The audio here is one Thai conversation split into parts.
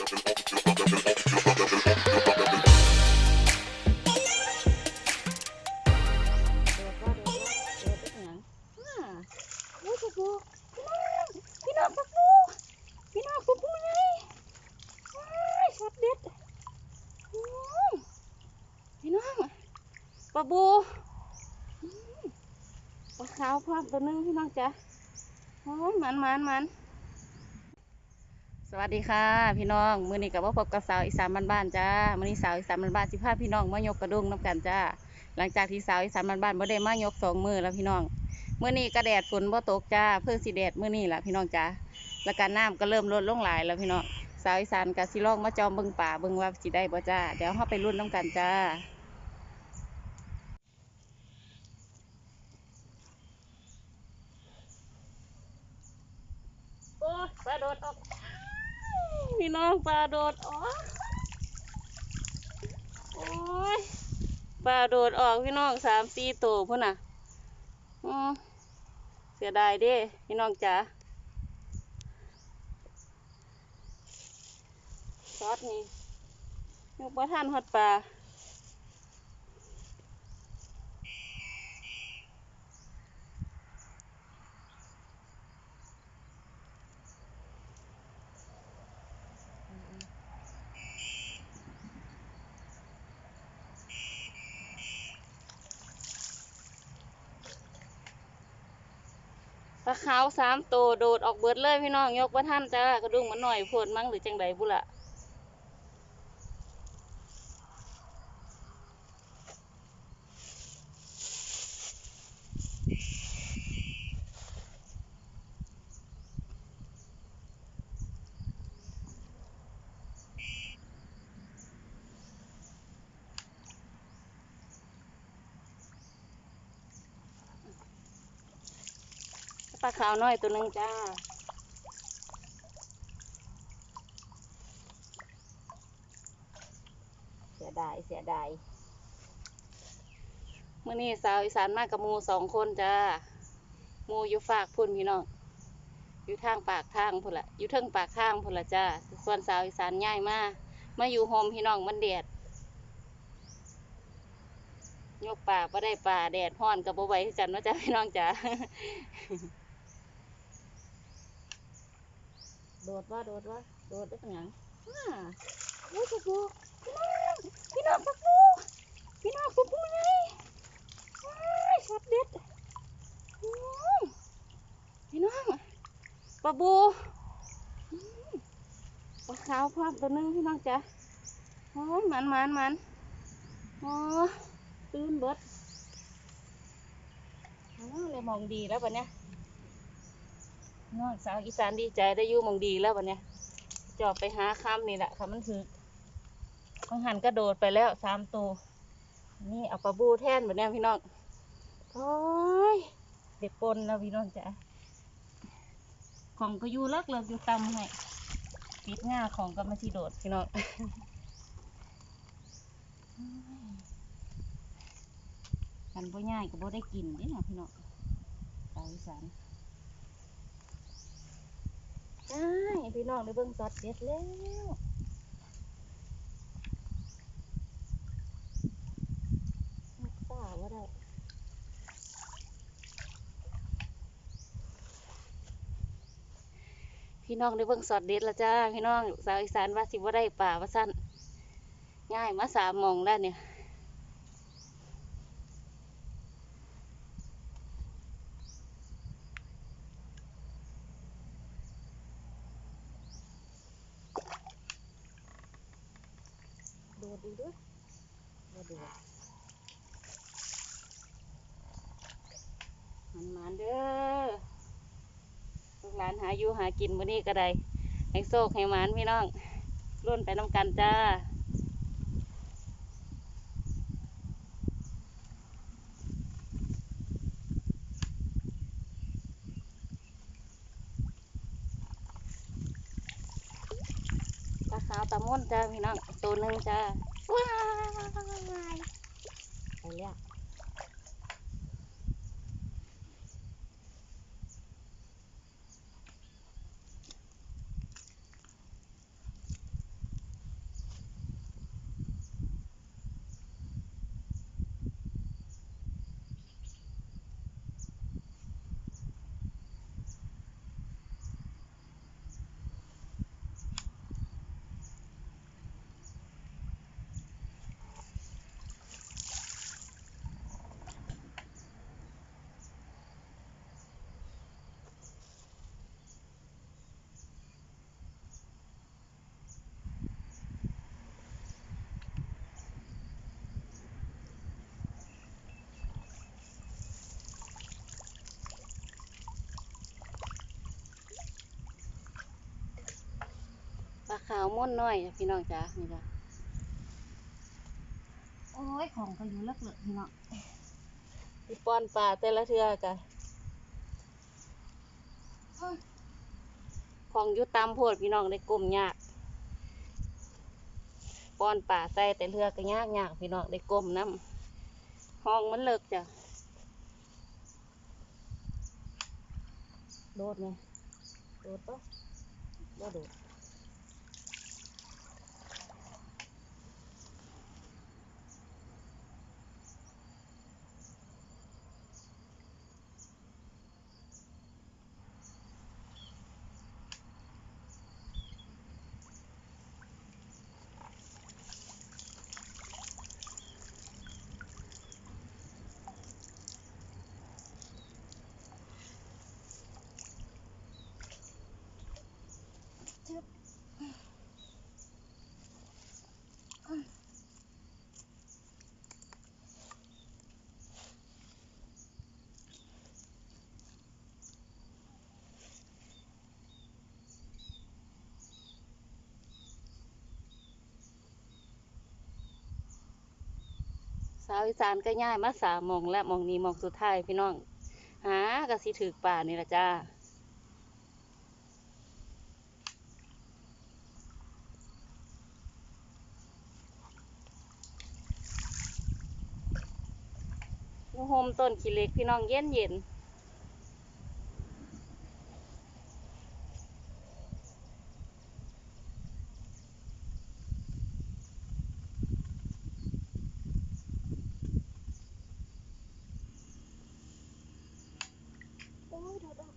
ปลาบูปลาขาวพร้อมตัวนึงพี่น้องจ้ะโอ้ยมันมันมัน สวัสดีค่ะพี่น้องมื้อนี้กับว่าพบกับสาวอีสานบ้านๆจ้ามื้อนี้สาวอีสานบ้านๆสิพาพี่น้องมายกกระด้งน้ำกันจ้าหลังจากที่สาวอีสานบ้านๆบ่ได้มายกสองมือแล้วพี่น้องมื้อนี้ก็แดดฝนบ่ตกจ้าเพิ่งสิแดดมื้อนี้ล่ะพี่น้องจ้าแล้วก็น้ำก็เริ่มลดลงหลายแล้วพี่น้องสาวอีสานก็สิลองมาจอมเบิ่งป่าเบิ่งว่าสิได้บ่จ้าเดี๋ยวเฮาไปรุ่นน้ำกันจ้าโอ้ยปโดดออก พี่น้องปลาโดดออกโอ้ยปลาโดดออกพี่น้องสามสี่ตัวพุ่นน่ะอืมเสียดายเด้พี่น้องจ๋าซอสนี่ยกประทันหอดปลาปลา ขาวสามตัวโดดออกเบิดเลยพี่น้องยกบ่ทันจ้ากระดุงมันหน่อยโพดมั้งหรือจังใดบุล่ะ ปลาขาวน้อยตัวหนึ่งจ้าเสียดายเสียดายเมื่อนี้สาวอีสานมากกับมูสองคนจ้ามูอยู่ฝากพุ่นพี่น้องอยู่ทางปากทางพุ่นละอยู่เทิงปากทางพุ่นละจ้าส่วนสาวอีสานย่ายมากมาอยู่โฮมพี่น้องมันแดดยกป่าก็ได้ป่าแดดห้อนกับบ่ไว้กันเนาจ้าพี่น้องจ้า โดดว่าโดดว่าโดดได้เป็นหยังอ่าโอ้ยปูพี่น้องพี่น้องปูพี่น้องปะปูไงว้ายช็อตเด็ดโอ้ยพี่น้องปะปูอืมปลาขาวพร้อมตัวหนึงพี่น้องจ้ะโอ้ยมันมันมันโอ้ตื่นเบิดอ้าวเลยมองดีแล้วปะเนี่ย น้องสาวอีสานดีใจได้อยู่หมองดีแล้ววันเนี้ยจอบไปหาค่ำนี่แหละค่ะมันถือต้องหันกระโดดไปแล้วสามตัวนี่เอาปลาบูแท่นแบบนี้พี่น้องโอ้ยเด็กปนแล้วพี่น้องจ้ะของก็อยู่เลิกเลิกอยู่ตำให้ปิดง่าของก็มาที่โดดพี่น้องกันบ่ง่ายก็บ่ได้กินเด้นะพี่น้องสาวอีสาน ใช่พี่น้องได้เบิ่งสดเด็ดแล้วป่าว่าได้พี่น้องได้เบิ่งสดเด็ดแล้วจ้า พี่น้องสาวอีสานว่าสิว่าได้ป่าว่าสั้นง่ายมาสามโมงแล้วเนี่ยโดดดีด้วย มาดูมันมานเด้อลูกหลานหาอยู่หากินมื้อนี้ก็ได้ให้โชคให้หมานพี่น้องรุ่นไปน้ำกันจ้า ขาวนจ้าพี่น้องตัวหนึ่งจ้าว้ายไปแล้ว ขาวม่วนน้อยจ้ะพี่น้องจ้านี่จ้ะโอ้ยของก็อยู่เลิกเลิกพี่น้องพี่ป้อนปลาแต่ละเทือจ้ะของอยู่ตามโพดพี่น้องได้กลมยากป้อนป่าใส่แต่เรือก็ยากยากพี่น้องได้กลมน้ำห้องมันเลิกจ้ะโดดไงโดดปะบ่โดดาวอีสานก็ย่ายมาสามมองและมองนี้มองสุดท้ายพี่น้อง หากระสิถือป่านี่ละจ้าโฮมต้นขี้เล็กพี่น้องเย็นเย็นโอ้ยโดดออก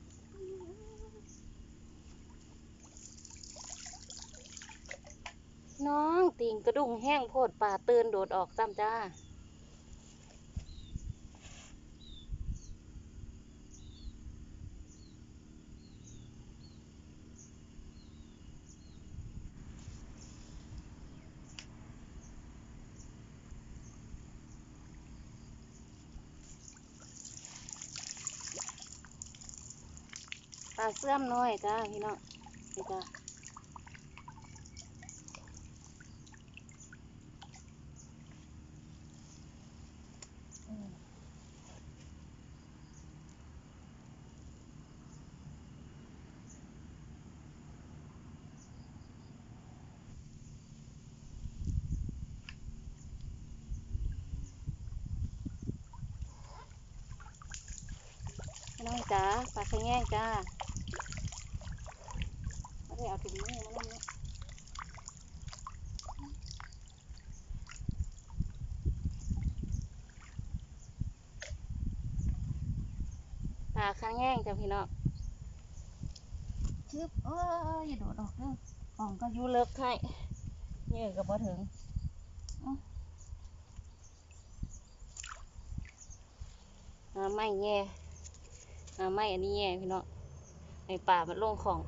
น้องติงกระดุงแห้งโพดป่าตื่นโดดออกซ้ำจ้า ปลาเสื่อมน้อยจ้าพี่น้องนี่จ้า องจ้าปลาขะแยงจ้าไม่ได้เอาถุงมือมาเล่นนะปลาค้างแย่งจ้ะพี่น้องชึบเอ้ยอย่าโดดออกเด้อของก็อยู่เลิกให้เหยื่อก็บ่ถึงเอ้าหาไม่แย่หา ไม่อันนี้แย่พี่น้องในป่ามันโล่งของ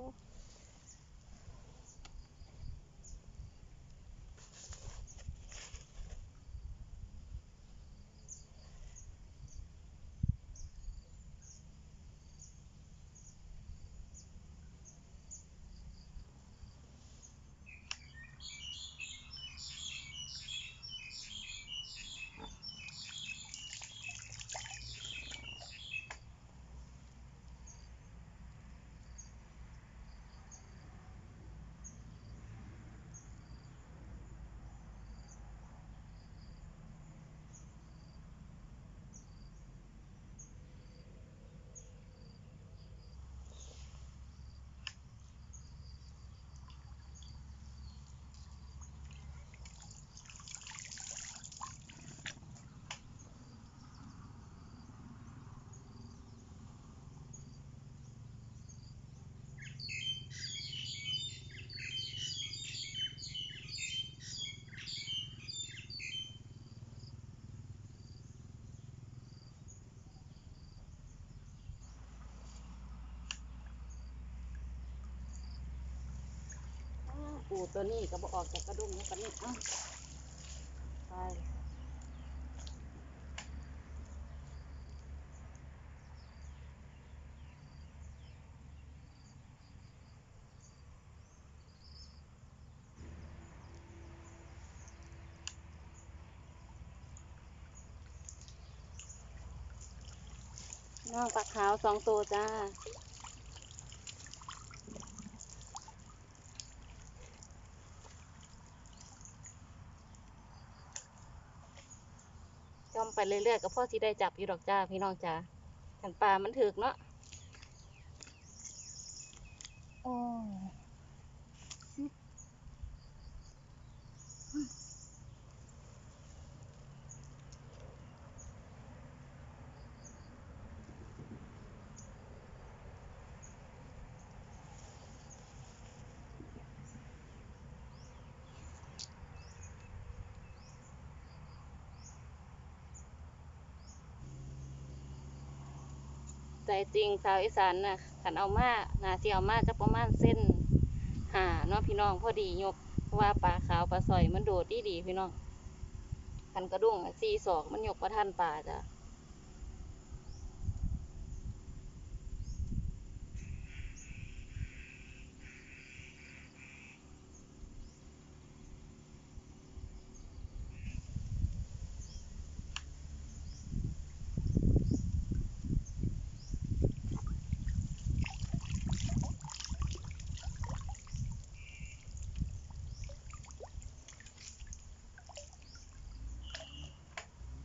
โตูตัวนี้ก็บออกจากกระดุมนี่ปนนี้อ้าไปน้องปลาขาวสองตัวจ้า จอม ไปเรื่อยๆก็พ่อที่ได้จับอยู่ดอกจ้าพี่น้องจ้าขันปลามันถึกเนาะโอ้ ใจจริงชาวอีสานน่ะขันเอามานาสิเอามาจะประมาณเส้นหาเนาะพี่น้องพอดียกเพราะว่าปลาขาวปลาสอยมันโดดดีดีพี่น้องขันกระดุ้งสี่ศอกมันยกประทันปลาจ้ะ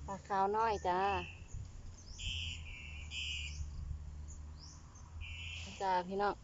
ปลาขาวน้อยจ้าจ้าพี่น้อง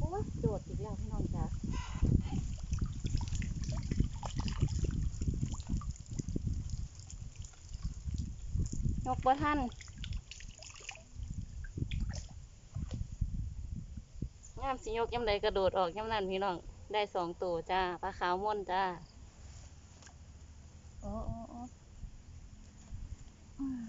โอ้ยโดดอีกแล้วพี่น้องจ้าย กบ่ท่านงามสิยกยำใดกระโดดออกยำนั่นพี่น้อง ได้สองตัวจ้าปลาขาวม่วนจ้า โอ้โอ้โอ้อืม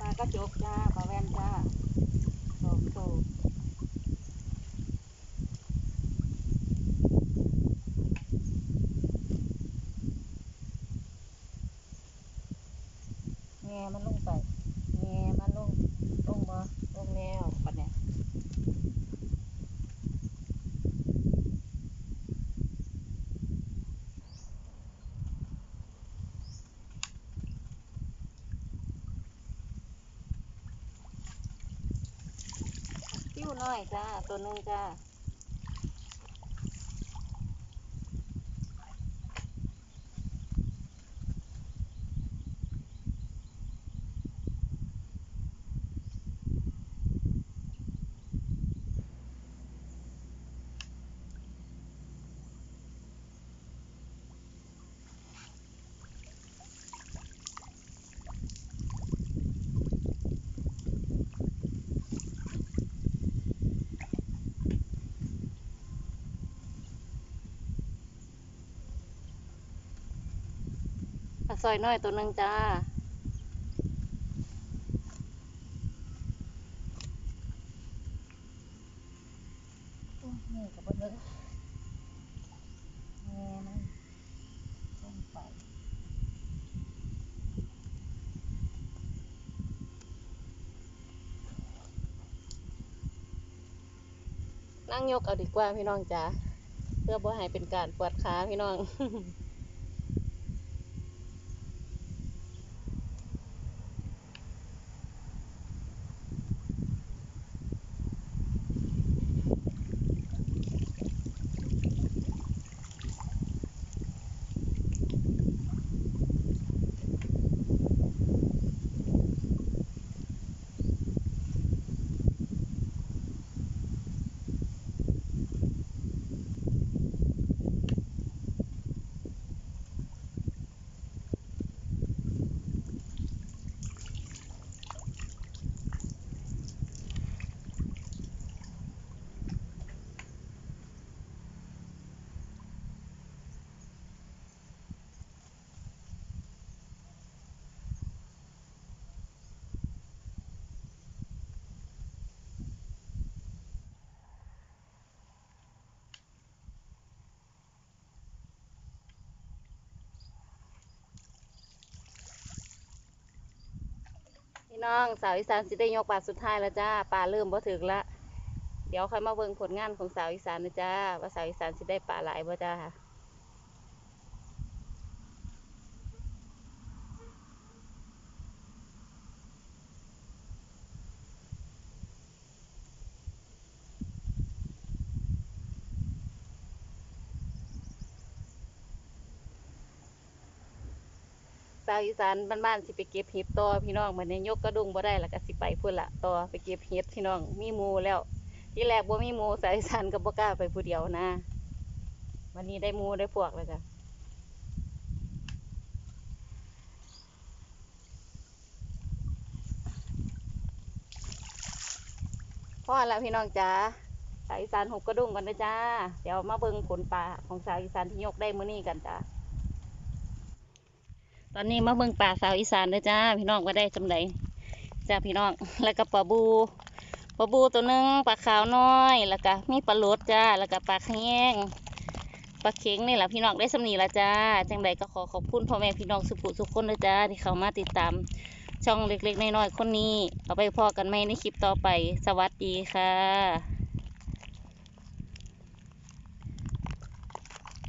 ปลากระ จบจ้าปลาแวนจ้าสองตัวแง่มันลงไปแง่มันลง ลงบ่ลงแล้วปัดเนี่ยติ้ว น้อยจ้า ตัวหนึงจ้า ซอยน้อยตัวหนึ่งจ้า นี่กับเบิ้งแง่มันลงไปนั่งยกเอาดีกว่าพี่น้องจ้าเพื่อบ่ให้เป็นการปวดขาพี่น้อง พี่น้องสาวอีสานสิได้ยกบาทสุดท้ายแล้วจ้าปลาเริ่มบ่ถึงละเดี๋ยวค่อยมาเบิ่งผลงานของสาวอีสานนะจ้าว่าสาวอีสานสิได้ปลาหลายบ่จ้า สาวอีสานบ้านๆสิไปเก็บเห็ดต่อพี่น้องมันนี้ยกกระดุงบ่ได้แล้วก็สิไปพุ่นละต่อไปเก็บเห็ดพี่น้องมีหมูแล้ว ที่แรกบ่มีหมูสาวอีสานก็บ่กล้าไปผู้เดียวนะ วันนี้ได้หมูได้พวกแล้วจ้ะพ่อแล้วพี่น้องจ้าสาวอีสานหกกระดุงกันนะจ้า เดี๋ยวมาเบิ่งผลปลาของสาวอีสานที่ยกได้มื้อนี้กันจ้า ตอนนี้มาเบิ่งป่าสาวอีสานเลยจ้า พี่น้องว่าได้จำไดจ้าพี่น้อง แล้วก็ปลาบูปลาบูตัวหนึงปลาขาวน้อย แล้วก็มีปลาโลดจ้า แล้วก็ปลาแข้งปลาเค็งนี่แหละพี่น้องได้สำนีละจ้า จังใดก็ขอขอบคุณพ่อแม่พี่น้องสุขุสุขคนเลยจ้า ที่เข้ามาติดตามช่องเล็กๆน้อยๆคนนี้ เอาไปพอกันไหมในคลิปต่อไป สวัสดีค่ะ